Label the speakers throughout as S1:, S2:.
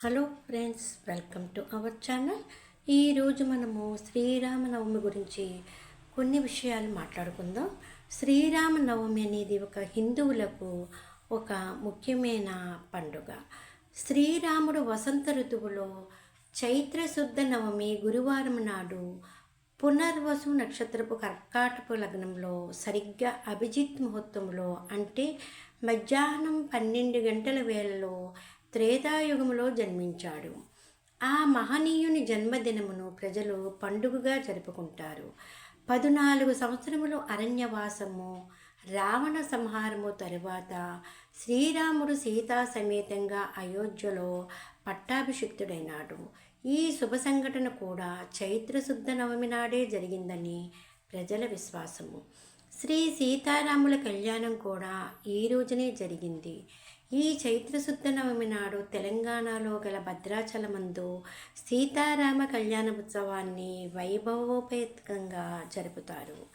S1: Hello friends welcome to our channel. ఈరోజు మనము శ్రీరామనవమి గురించి కొన్ని విషయాలు మాట్లాడుకుందాం. శ్రీరామనవమి అనేది ఒక హిందువులకు ఒక ముఖ్యమైన పండుగ. శ్రీరాముడు వసంత ఋతువులో చైత్రశుద్ధ నవమి గురువారం నాడు పునర్వసు నక్షత్రపు కర్కాటపు లగ్నంలో సరిగ్గా అభిజిత్ ముహూర్తంలో అంటే మధ్యాహ్నం పన్నెండు గంటల వేళలో త్రేతాయుగములో జన్మించాడు. ఆ మహనీయుని జన్మదినమును ప్రజలు పండుగగా జరుపుకుంటారు. పదునాలుగు సంవత్సరములు అరణ్యవాసము రావణ సంహారము తరువాత శ్రీరాముడు సీతా సమేతంగా అయోధ్యలో పట్టాభిషిక్తుడైనాడు. ఈ శుభ సంఘటన కూడా చైత్రశుద్ధ నవమి నాడే జరిగిందని ప్రజల విశ్వాసము. శ్రీ సీతారాముల కళ్యాణం కూడా ఈ రోజునే జరిగింది. ఈ చైత్రశుద్ధ నవమి నాడు తెలంగాణలో గల భద్రాచలమందు సీతారామ కళ్యాణ ఉత్సవాన్ని వైభవోపేతంగా జరుపుతారు.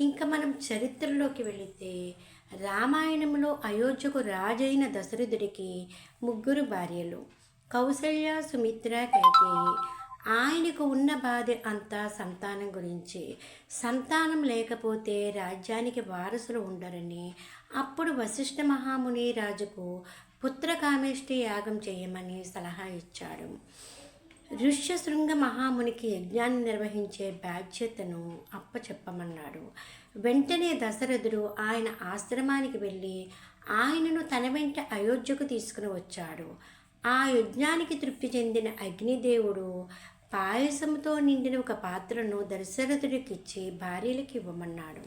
S1: ఇంకా మనం చరిత్రలోకి వెళితే రామాయణంలో అయోధ్యకు రాజైన దశరథుడికి ముగ్గురు భార్యలు కౌసల్య సుమిత్ర కైకేయి. ఆయనకు ఉన్న బాధ అంతా సంతానం గురించి. సంతానం లేకపోతే రాజ్యానికి వారసులు ఉండరని అప్పుడు వశిష్ఠ మహాముని రాజుకు పుత్రకామేష్టి యాగం చేయమని సలహా ఇచ్చాడు. ఋష్యశృంగ మహామునికి యజ్ఞాన్ని నిర్వహించే బాధ్యతను అప్పచెప్పమన్నాడు. వెంటనే దశరథుడు ఆయన ఆశ్రమానికి వెళ్ళి ఆయనను తన వెంట అయోధ్యకు తీసుకుని వచ్చాడు. ఆ యజ్ఞానికి తృప్తి చెందిన అగ్నిదేవుడు పాయసంతో నిండిన ఒక పాత్రను దశరథుడికిచ్చి భార్యలకు ఇవ్వమన్నాడు.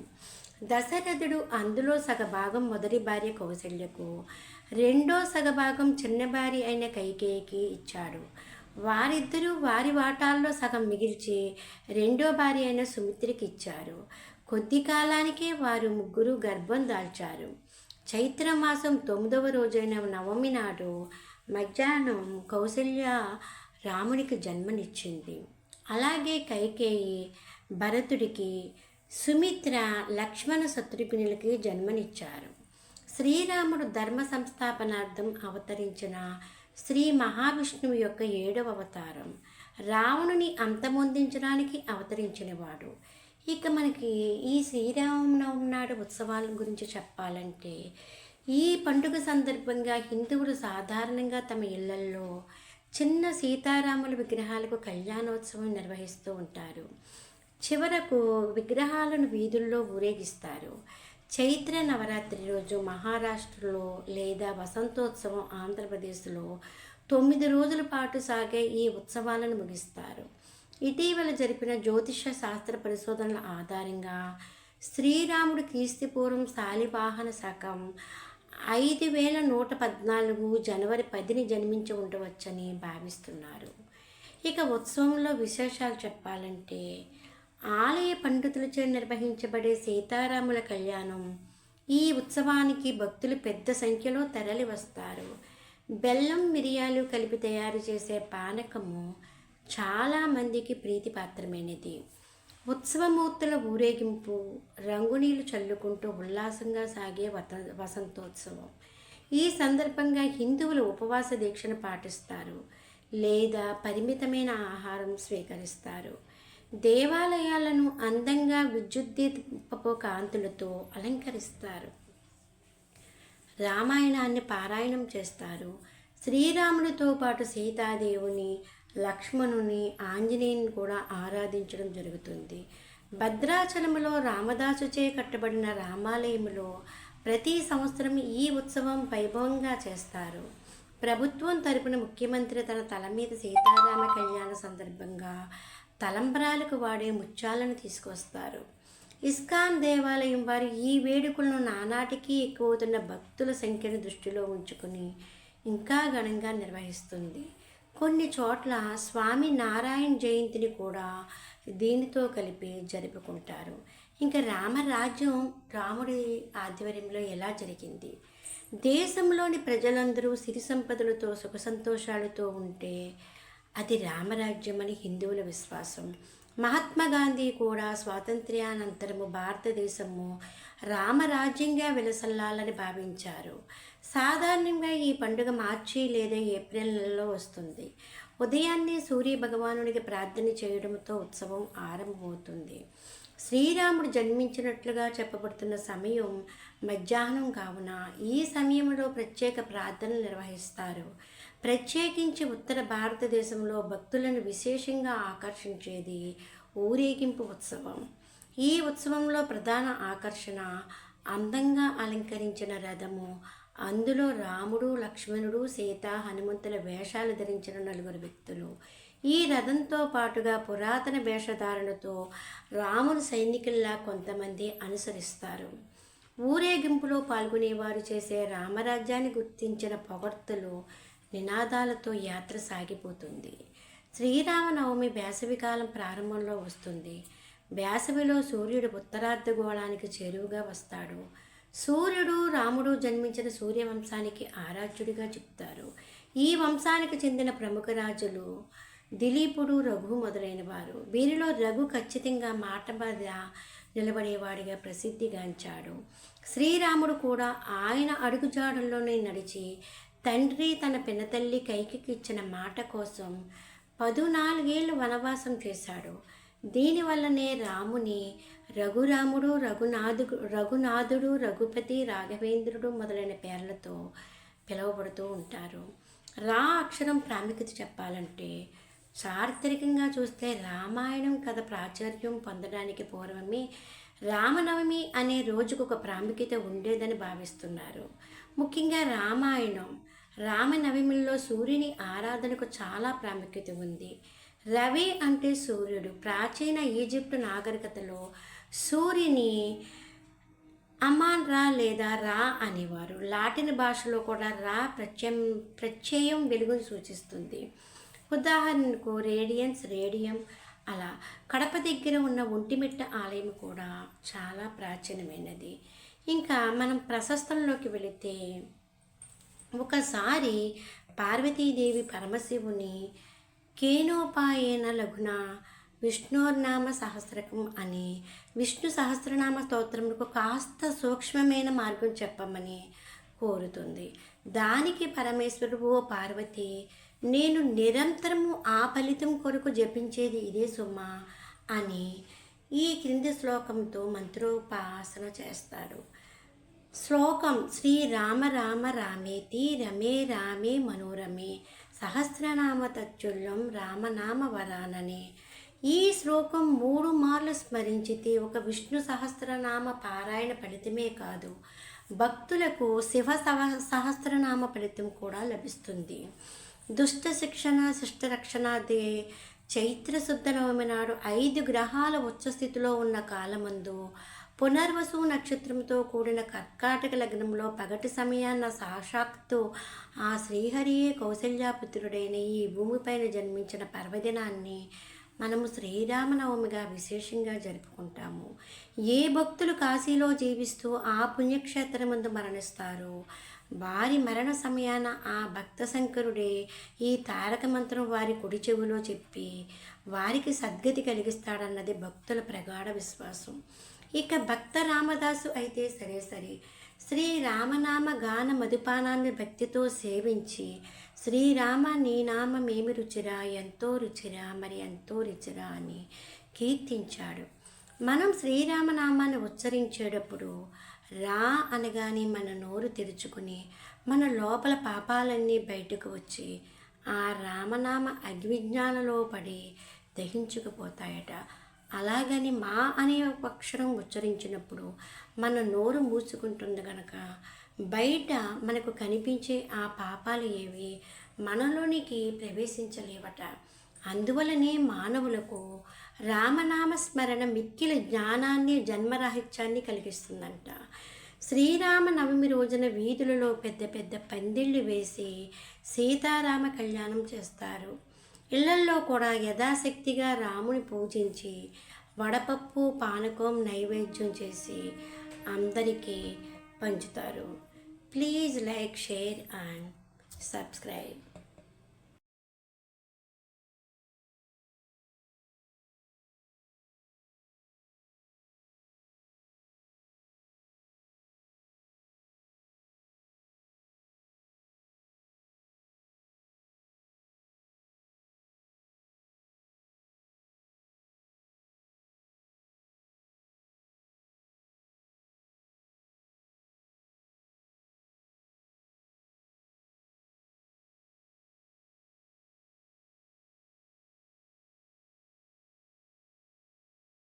S1: దశరథుడు అందులో సగభాగం మొదటి భార్య కౌశల్యకు రెండో సగభాగం చిన్న భార్య అయిన కైకేయికి ఇచ్చాడు. వారిద్దరూ వారి వాటాల్లో సగం మిగిల్చి రెండో భార్య అయిన సుమిత్రికి ఇచ్చారు. కొద్ది కాలానికే వారు ముగ్గురు గర్భం దాల్చారు. చైత్రమాసం తొమ్మిదవ రోజైన నవమి నాడు మధ్యాహ్నం కౌశల్య రామునికి జన్మనిచ్చింది. అలాగే కైకేయి భరతుడికి సుమిత్ర లక్ష్మణ శత్రుఘ్నులకి జన్మనిచ్చారు. శ్రీరాముడు ధర్మ సంస్థాపనార్థం అవతరించిన శ్రీ మహావిష్ణువు యొక్క ఏడవ అవతారం. రావణుని అంతమొందించడానికి అవతరించినవాడు. ఇక మనకి ఈ శ్రీరామనవమి నాడు ఉత్సవాల గురించి చెప్పాలంటే ఈ పండుగ సందర్భంగా హిందువులు సాధారణంగా తమ ఇళ్ళల్లో చిన్న సీతారాముల విగ్రహాలకు కళ్యాణోత్సవం నిర్వహిస్తూ ఉంటారు. చివరకు విగ్రహాలను వీధుల్లో ఊరేగిస్తారు. చైత్ర నవరాత్రి రోజు మహారాష్ట్రలో లేదా వసంతోత్సవం ఆంధ్రప్రదేశ్లో తొమ్మిది రోజుల పాటు సాగే ఈ ఉత్సవాలను ముగిస్తారు. ఇటీవల జరిపిన జ్యోతిష శాస్త్ర పరిశోధనల ఆధారంగా శ్రీరాముడు క్రీస్తుపూర్వం శాలివాహన శకం ఐదు వేల నూట పద్నాలుగు జనవరి పదిని జన్మించి ఉండవచ్చని భావిస్తున్నారు. ఇక ఉత్సవంలో విశేషాలు చెప్పాలంటే ఆలయ పండితులచే నిర్వహించబడే సీతారాముల కళ్యాణం. ఈ ఉత్సవానికి భక్తులు పెద్ద సంఖ్యలో తరలి వస్తారు. బెల్లం మిరియాలు కలిపి తయారు చేసే పానకము చాలామందికి ప్రీతిపాత్రమైనది. ఉత్సవమూర్తుల ఊరేగింపు రంగునీళ్ళు చల్లుకుంటూ ఉల్లాసంగా సాగే వత వసంతోత్సవం. ఈ సందర్భంగా హిందువులు ఉపవాస దీక్షను పాటిస్తారు. లేదా పరిమితమైన ఆహారం స్వీకరిస్తారు. దేవాలయాలను అందంగా విద్యుద్దీపపు కాంతులతో అలంకరిస్తారు. రామాయణాన్ని పారాయణం చేస్తారు. శ్రీరాముడితో పాటు సీతాదేవుని లక్ష్మణుని ఆంజనేయుని కూడా ఆరాధించడం జరుగుతుంది. భద్రాచలంలో రామదాసుచే కట్టబడిన రామాలయములో ప్రతి సంవత్సరం ఈ ఉత్సవం వైభవంగా చేస్తారు. ప్రభుత్వం తరపున ముఖ్యమంత్రి తన తల మీద సీతారామ కళ్యాణ సందర్భంగా తలంబరాలకు వాడే ముత్యాలను తీసుకొస్తారు. ఇస్కాన్ దేవాలయం వారు ఈ వేడుకలను నానాటికి ఎక్కువవుతున్న భక్తుల సంఖ్యను దృష్టిలో ఉంచుకుని ఇంకా ఘనంగా నిర్వహిస్తుంది. కొన్ని చోట్ల స్వామి నారాయణ జయంతిని కూడా దీనితో కలిపి జరుపుకుంటారు. ఇంకా రామరాజ్యం రాముడి ఆధ్వర్యంలో ఎలా జరిగింది? దేశంలోని ప్రజలందరూ సిరి సంపదలతో సుఖ సంతోషాలతో ఉంటే అది రామరాజ్యం అని హిందువుల విశ్వాసం. మహాత్మా గాంధీ కూడా స్వాతంత్ర్యానంతరము భారతదేశము రామరాజ్యంగా విలసల్లాలని భావించారు. సాధారణంగా ఈ పండుగ మార్చి లేదా ఏప్రిల్ నెలలో వస్తుంది. ఉదయాన్నే సూర్య భగవానుడికి ప్రార్థన చేయడంతో ఉత్సవం ఆరంభమవుతుంది. శ్రీరాముడు జన్మించినట్లుగా చెప్పబడుతున్న సమయం మధ్యాహ్నం కావున ఈ సమయంలో ప్రత్యేక ప్రార్థనలు నిర్వహిస్తారు. ప్రత్యేకించి ఉత్తర భారతదేశంలో భక్తులను విశేషంగా ఆకర్షించేది ఊరేగింపు ఉత్సవం. ఈ ఉత్సవంలో ప్రధాన ఆకర్షణ అందంగా అలంకరించిన రథము అందులో రాముడు లక్ష్మణుడు సీత హనుమంతుల వేషాలు ధరించిన నలుగురు వ్యక్తులు. ఈ రథంతో పాటుగా పురాతన వేషధారణతో రాముని సైనికుల్లా కొంతమంది అనుసరిస్తారు. ఊరేగింపులో పాల్గొనేవారు చేసే రామరాజ్యాన్ని గుర్తించిన పొగడ్తలు నినాదాలతో యాత్ర సాగిపోతుంది. శ్రీరామనవమి వేసవికాలం ప్రారంభంలో వస్తుంది. వేసవిలో సూర్యుడు ఉత్తరార్ధగోళానికి చేరువుగా వస్తాడు. సూర్యుడు రాముడు జన్మించిన సూర్యవంశానికి ఆరాధ్యుడిగా చెప్తారు. ఈ వంశానికి చెందిన ప్రముఖ రాజులు దిలీపుడు రఘు మొదలైన వారు వీరిలో రఘు ఖచ్చితంగా మాట మీద నిలబడేవాడిగా ప్రసిద్ధిగాంచాడు. శ్రీరాముడు కూడా ఆయన అడుగుజాడల్లోనే నడిచి తండ్రి తన పినతల్లి కైకికి ఇచ్చిన మాట కోసం పదునాలుగేళ్ళు వనవాసం చేశాడు. దీనివల్లనే రాముని రఘురాముడు రఘునాథు రఘునాథుడు రఘుపతి రాఘవేంద్రుడు మొదలైన పేర్లతో పిలువబడుతూ ఉంటారు. రా అక్షరం ప్రాముఖ్యత చెప్పాలంటే చారిత్రకంగా చూస్తే రామాయణం కథ ప్రాచుర్యం పొందడానికి పూర్వమే రామనవమి అనే రోజుకు ఒక ప్రాముఖ్యత ఉండేదని భావిస్తున్నారు. ముఖ్యంగా రామాయణం రామనవమిలో సూర్యుని ఆరాధనకు చాలా ప్రాముఖ్యత ఉంది. రవి అంటే సూర్యుడు. ప్రాచీన ఈజిప్టు నాగరికతలో సూర్యుని అమాన్ రా లేదా రా అనేవారు. లాటిన్ భాషలో కూడా రా ప్రత్యయం ప్రత్యయం వెలుగును సూచిస్తుంది. ఉదాహరణకు రేడియన్స్ రేడియం అలా కడప దగ్గర ఉన్న ఒంటిమిట్ట ఆలయం కూడా చాలా ప్రాచీనమైనది. ఇంకా మనం ప్రశస్తంలోకి వెళితే ఒకసారి పార్వతీదేవి పరమశివుని కేనోపాయేన లఘున విష్ణోర్నామ సహస్రకం అని విష్ణు సహస్రనామ స్తోత్రములకు కాస్త సూక్ష్మమైన మార్గం చెప్పమని కోరుతుంది. దానికి పరమేశ్వరుడు ఓ పార్వతి నేను నిరంతరము ఆ ఫలితం కొరకు జపించేది ఇదే సుమ అని ఈ క్రింది శ్లోకంతో మంత్రోపాసన చేస్తారు శ్లోకం శ్రీ రామ రామ రామేతి రమే రామే మనోరమే సహస్రనామ తచ్చుల్యం రామనామ వరాననే. ఈ శ్లోకం మూడు మార్లు స్మరించితే ఒక విష్ణు సహస్రనామ పారాయణ ఫలితమే కాదు. భక్తులకు శివ సహ సహస్రనామ ఫలితం కూడా లభిస్తుంది. దుష్ట శిక్షణ శిష్ట రక్షణ దే చైత్ర శుద్ధ నవమి నాడు ఐదు గ్రహాల ఉచ్చస్థితిలో ఉన్న కాలమందు పునర్వసు నక్షత్రంతో కూడిన కర్కాటక లగ్నంలో పగటి సమయాన్న సాక్షాత్తు ఆ శ్రీహరియే కౌశల్యాపుత్రుడైన ఈ భూమిపైన జన్మించిన పర్వదినాన్ని మనము శ్రీరామనవమిగా విశేషంగా జరుపుకుంటాము. ఏ భక్తులు కాశీలో జీవిస్తూ ఆ పుణ్యక్షేత్రం ముందు మరణిస్తారో వారి మరణ సమయాన ఆ భక్త శంకరుడే ఈ తారక మంత్రం వారి కుడి చెవిలో చెప్పి వారికి సద్గతి కలిగిస్తాడన్నది భక్తుల ప్రగాఢ విశ్వాసం. ఇక భక్త రామదాసు అయితే సరే సరే శ్రీ రామనామ గాన మధుపానాన్ని భక్తితో సేవించి శ్రీరామ నీ నామేమి రుచిరా ఎంతో రుచిరా మరి ఎంతో రుచిరా అని కీర్తించాడు. మనం శ్రీరామనామాన్ని ఉచ్చరించేటప్పుడు రా అనగానే మన నోరు తెరుచుకుని మన లోపల పాపాలన్నీ బయటకు వచ్చి ఆ రామనామ అగ్విజ్ఞానలో పడి దహించుకుపోతాయట. అలాగని మా అనే ఒక అక్షరం ఉచ్చరించినప్పుడు మన నోరు మూసుకుంటుంది కనుక బయట మనకు కనిపించే ఆ పాపాలు ఏవి మనలోనికి ప్రవేశించలేవట. అందువలనే మానవులకు రామనామ స్మరణ మిక్కిల జ్ఞానాన్ని జన్మరాహిత్యాన్ని కలిగిస్తుందంట. శ్రీరామ నవమి రోజున వీధులలో పెద్ద పెద్ద పందిళ్ళు వేసి సీతారామ కళ్యాణం చేస్తారు. ఇళ్ళల్లో కూడా యథాశక్తిగా రాముని పూజించి వడపప్పు పానకం నైవేద్యం చేసి అందరికీ పంచుతారు. Please like share and subscribe.